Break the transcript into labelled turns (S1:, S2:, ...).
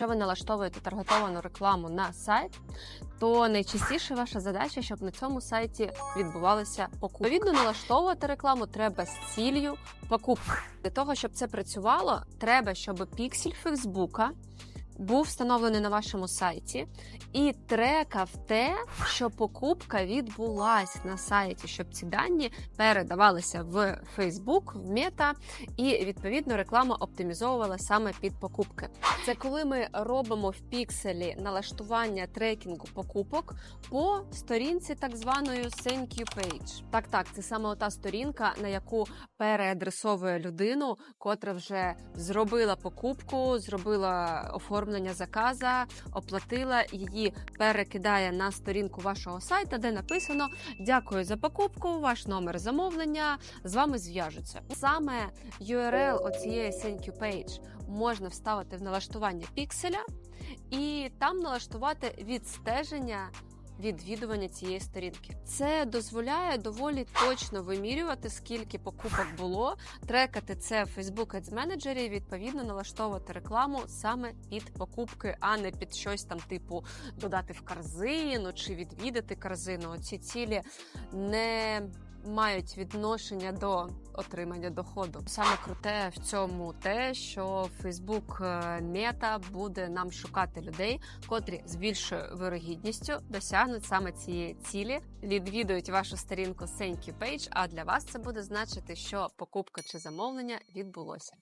S1: Якщо ви налаштовуєте таргетовану рекламу на сайт, то найчастіше ваша задача, щоб на цьому сайті відбувалися покупки. Відповідно, налаштовувати рекламу треба з ціллю покупки. Для того, щоб це працювало, треба, щоб піксель Фейсбука був встановлений на вашому сайті і трекав те, що покупка відбулась на сайті, щоб ці дані передавалися в Facebook, в Мета, і відповідно реклама оптимізовувала саме під покупки. Це коли ми робимо в пікселі налаштування трекінгу покупок по сторінці так званої Thank You Page. Так, так, це саме та сторінка, на яку переадресовує людину, котра вже зробила покупку, зробила оформлення заказа, оплатила її, перекидає на сторінку вашого сайта, де написано Дякую за покупку, ваш номер замовлення з вами зв'яжуться. Саме URL оцієї Thank You Page можна вставити в налаштування пікселя і там налаштувати відстеження відвідування цієї сторінки. Це дозволяє доволі точно вимірювати, скільки покупок було, трекати це в Facebook Ads Manager і відповідно налаштовувати рекламу саме під покупки, а не під щось там, типу додати в корзину чи відвідати корзину. Ці цілі не мають відношення до отримання доходу. Саме круте в цьому те, що Facebook Мета буде нам шукати людей, котрі з більшою вирогідністю досягнуть саме цієї цілі, відвідують вашу сторінку Thank You Page, а для вас це буде значити, що покупка чи замовлення відбулося.